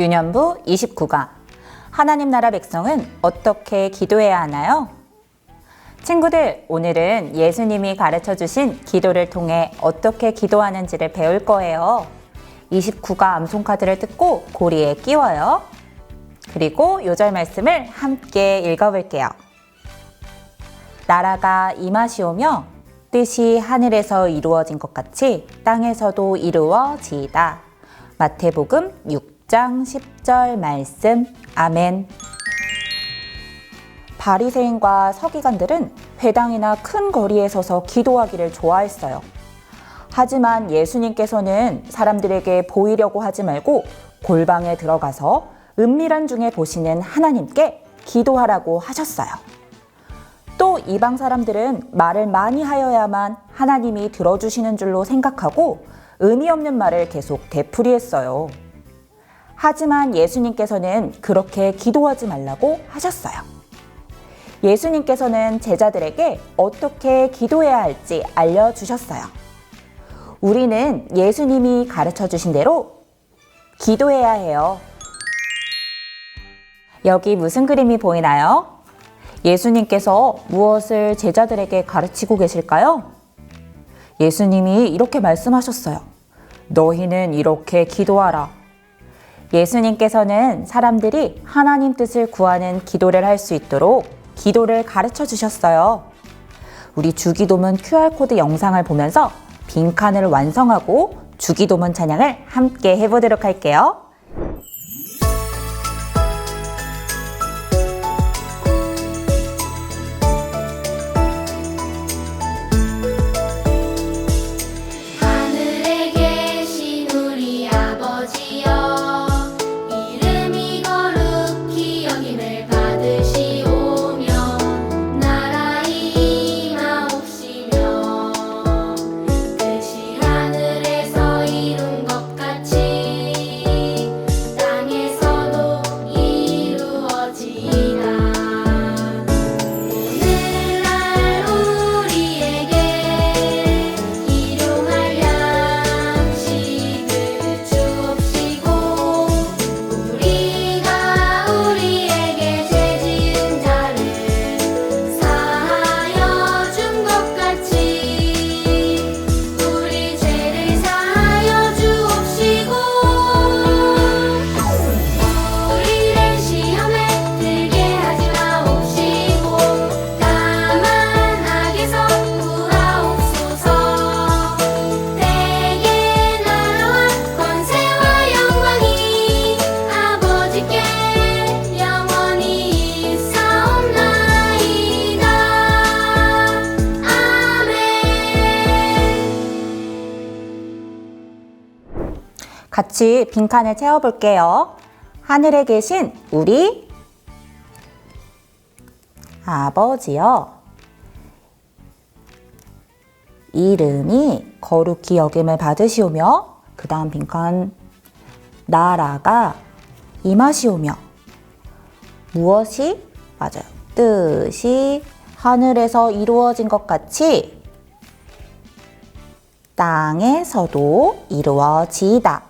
유년부 29강 하나님 나라 백성은 어떻게 기도해야 하나요? 친구들, 오늘은 예수님이 가르쳐 주신 기도를 통해 어떻게 기도하는지를 배울 거예요. 29가 암송카드를 뜯고 고리에 끼워요. 그리고 요절 말씀을 함께 읽어볼게요. 나라가 임하시오며 뜻이 하늘에서 이루어진 것 같이 땅에서도 이루어지이다. 마태복음 6 장 10절 말씀. 아멘. 바리새인과 서기관들은 회당이나 큰 거리에 서서 기도하기를 좋아했어요. 하지만 예수님께서는 사람들에게 보이려고 하지 말고 골방에 들어가서 은밀한 중에 보시는 하나님께 기도하라고 하셨어요. 또 이방 사람들은 말을 많이 하여야만 하나님이 들어주시는 줄로 생각하고 의미 없는 말을 계속 되풀이했어요. 하지만 예수님께서는 그렇게 기도하지 말라고 하셨어요. 예수님께서는 제자들에게 어떻게 기도해야 할지 알려주셨어요. 우리는 예수님이 가르쳐 주신 대로 기도해야 해요. 여기 무슨 그림이 보이나요? 예수님께서 무엇을 제자들에게 가르치고 계실까요? 예수님이 이렇게 말씀하셨어요. 너희는 이렇게 기도하라. 예수님께서는 사람들이 하나님 뜻을 구하는 기도를 할 수 있도록 기도를 가르쳐 주셨어요. 우리 주기도문 QR코드 영상을 보면서 빈칸을 완성하고 주기도문 찬양을 함께 해보도록 할게요. 같이 빈칸을 채워볼게요. 하늘에 계신 우리 아버지여. 이름이 거룩히 여김을 받으시오며, 그 다음 빈칸, 나라가 임하시오며, 무엇이? 맞아요. 뜻이 하늘에서 이루어진 것 같이 땅에서도 이루어지이다.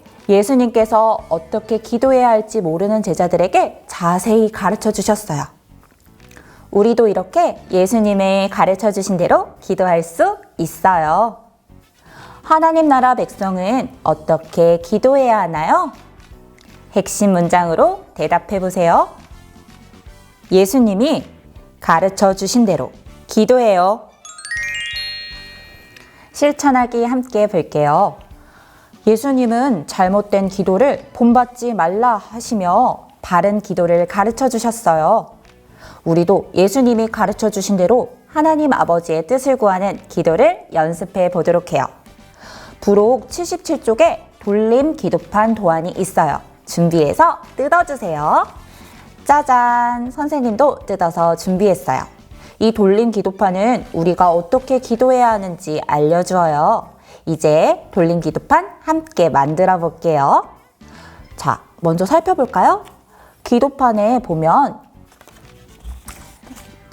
예수님께서 어떻게 기도해야 할지 모르는 제자들에게 자세히 가르쳐 주셨어요. 우리도 이렇게 예수님의 가르쳐 주신 대로 기도할 수 있어요. 하나님 나라 백성은 어떻게 기도해야 하나요? 핵심 문장으로 대답해 보세요. 예수님이 가르쳐 주신 대로 기도해요. 실천하기 함께 볼게요. 예수님은 잘못된 기도를 본받지 말라 하시며 바른 기도를 가르쳐 주셨어요. 우리도 예수님이 가르쳐 주신 대로 하나님 아버지의 뜻을 구하는 기도를 연습해 보도록 해요. 부록 77쪽에 돌림 기도판 도안이 있어요. 준비해서 뜯어주세요. 짜잔! 선생님도 뜯어서 준비했어요. 이 돌린 기도판은 우리가 어떻게 기도해야 하는지 알려주어요. 이제 돌린 기도판 함께 만들어 볼게요. 자, 먼저 살펴볼까요? 기도판에 보면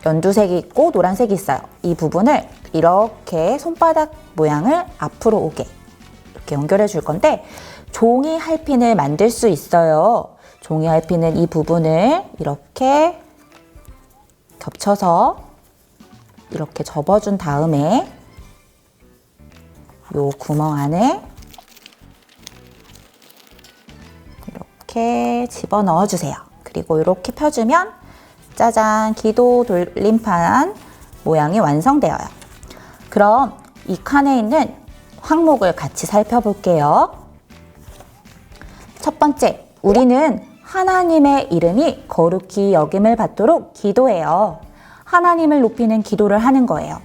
연두색이 있고 노란색이 있어요. 이 부분을 이렇게 손바닥 모양을 앞으로 오게 이렇게 연결해 줄 건데 종이 할핀을 만들 수 있어요. 종이 할핀은 이 부분을 이렇게 겹쳐서 이렇게 접어준 다음에 요 구멍 안에 이렇게 집어 넣어 주세요. 그리고 이렇게 펴주면 짜잔 기도 돌림판 모양이 완성되어요. 그럼 이 칸에 있는 항목을 같이 살펴볼게요. 첫 번째, 우리는 하나님의 이름이 거룩히 여김을 받도록 기도해요. 하나님을 높이는 기도를 하는 거예요.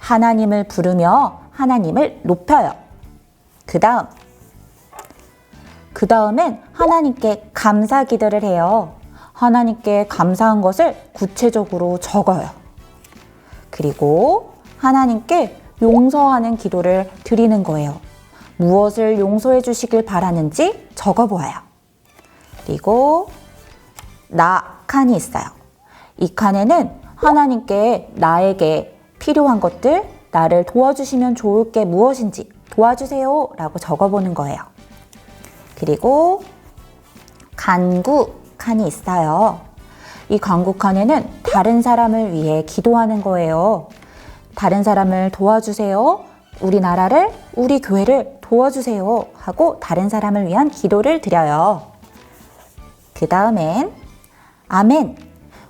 하나님을 부르며 하나님을 높여요. 그 다음, 그 다음엔 하나님께 감사 기도를 해요. 하나님께 감사한 것을 구체적으로 적어요. 그리고 하나님께 용서하는 기도를 드리는 거예요. 무엇을 용서해 주시길 바라는지 적어 보아요. 그리고 나 칸이 있어요. 이 칸에는 하나님께 나에게 필요한 것들, 나를 도와주시면 좋을 게 무엇인지 도와주세요 라고 적어보는 거예요. 그리고 간구 칸이 있어요. 이 간구 칸에는 다른 사람을 위해 기도하는 거예요. 다른 사람을 도와주세요. 우리나라를, 우리 교회를 도와주세요. 하고 다른 사람을 위한 기도를 드려요. 그 다음엔 아멘.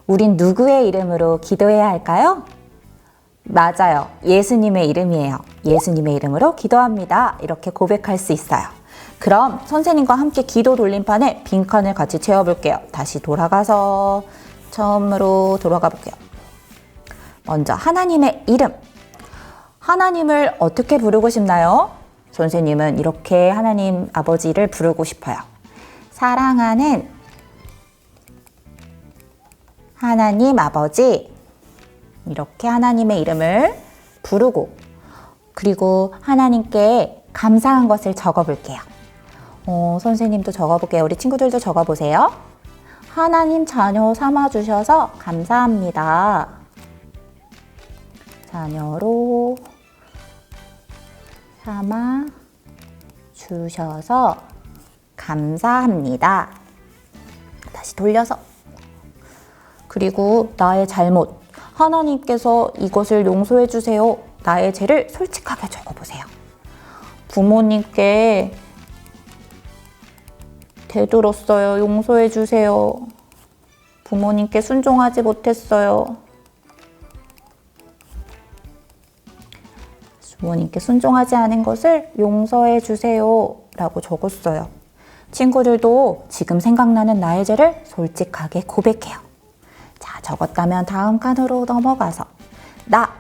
우린 누구의 이름으로 기도해야 할까요? 맞아요. 예수님의 이름이에요. 예수님의 이름으로 기도합니다. 이렇게 고백할 수 있어요. 그럼 선생님과 함께 기도 돌림판에 빈칸을 같이 채워볼게요. 다시 돌아가서 처음으로 돌아가 볼게요. 먼저 하나님의 이름. 하나님을 어떻게 부르고 싶나요? 선생님은 이렇게 하나님 아버지를 부르고 싶어요. 사랑하는 하나님 아버지. 이렇게 하나님의 이름을 부르고 그리고 하나님께 감사한 것을 적어 볼게요. 어, 선생님도 적어 볼게요. 우리 친구들도 적어 보세요. 하나님 자녀 삼아 주셔서 감사합니다. 자녀로 삼아 주셔서 감사합니다. 다시 돌려서 그리고 나의 잘못 하나님께서 이것을 용서해 주세요. 나의 죄를 솔직하게 적어 보세요. 부모님께 되돌았어요. 용서해 주세요. 부모님께 순종하지 못했어요. 부모님께 순종하지 않은 것을 용서해 주세요. 라고 적었어요. 친구들도 지금 생각나는 나의 죄를 솔직하게 고백해요. 자, 적었다면 다음 칸으로 넘어가서 나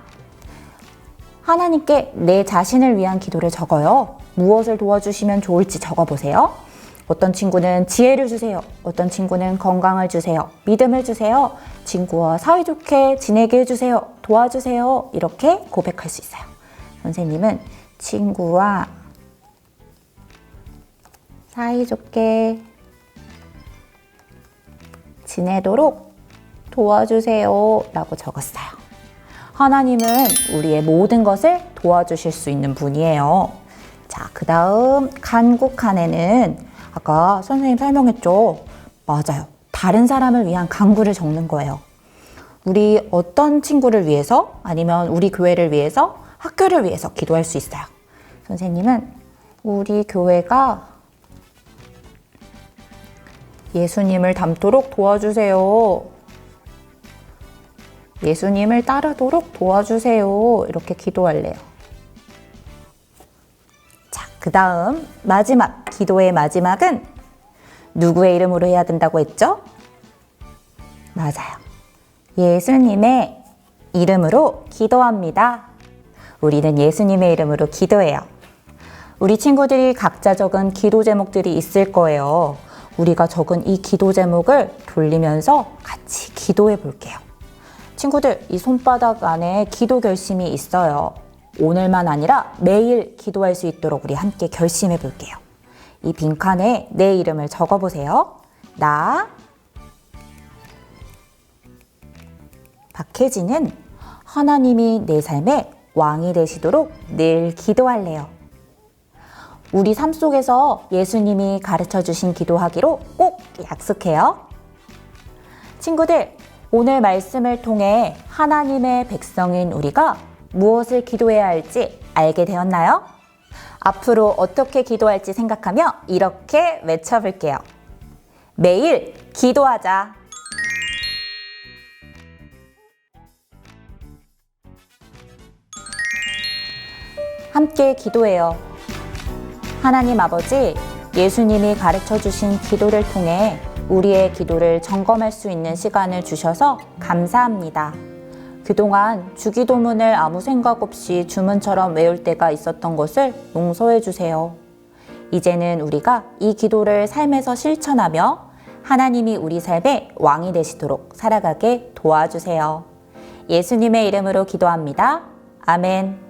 하나님께 내 자신을 위한 기도를 적어요. 무엇을 도와주시면 좋을지 적어보세요. 어떤 친구는 지혜를 주세요. 어떤 친구는 건강을 주세요. 믿음을 주세요. 친구와 사이좋게 지내게 해주세요. 도와주세요. 이렇게 고백할 수 있어요. 선생님은 친구와 사이좋게 지내도록 도와주세요. 라고 적었어요. 하나님은 우리의 모든 것을 도와주실 수 있는 분이에요. 자, 그 다음 간곡칸에는 아까 선생님 설명했죠? 맞아요. 다른 사람을 위한 간구를 적는 거예요. 우리 어떤 친구를 위해서 아니면 우리 교회를 위해서 학교를 위해서 기도할 수 있어요. 선생님은 우리 교회가 예수님을 닮도록 도와주세요. 예수님을 따르도록 도와주세요. 이렇게 기도할래요. 자, 그 다음 마지막 기도의 마지막은 누구의 이름으로 해야 된다고 했죠? 맞아요. 예수님의 이름으로 기도합니다. 우리는 예수님의 이름으로 기도해요. 우리 친구들이 각자 적은 기도 제목들이 있을 거예요. 우리가 적은 이 기도 제목을 돌리면서 같이 기도해 볼게요. 친구들, 이 손바닥 안에 기도 결심이 있어요. 오늘만 아니라 매일 기도할 수 있도록 우리 함께 결심해 볼게요. 이 빈칸에 내 이름을 적어 보세요. 나, 박혜진은 하나님이 내 삶의 왕이 되시도록 늘 기도할래요. 우리 삶 속에서 예수님이 가르쳐 주신 기도하기로 꼭 약속해요. 친구들, 오늘 말씀을 통해 하나님의 백성인 우리가 무엇을 기도해야 할지 알게 되었나요? 앞으로 어떻게 기도할지 생각하며 이렇게 외쳐볼게요. 매일 기도하자. 함께 기도해요. 하나님 아버지, 예수님이 가르쳐 주신 기도를 통해 우리의 기도를 점검할 수 있는 시간을 주셔서 감사합니다. 그동안 주기도문을 아무 생각 없이 주문처럼 외울 때가 있었던 것을 용서해 주세요. 이제는 우리가 이 기도를 삶에서 실천하며 하나님이 우리 삶의 왕이 되시도록 살아가게 도와주세요. 예수님의 이름으로 기도합니다. 아멘.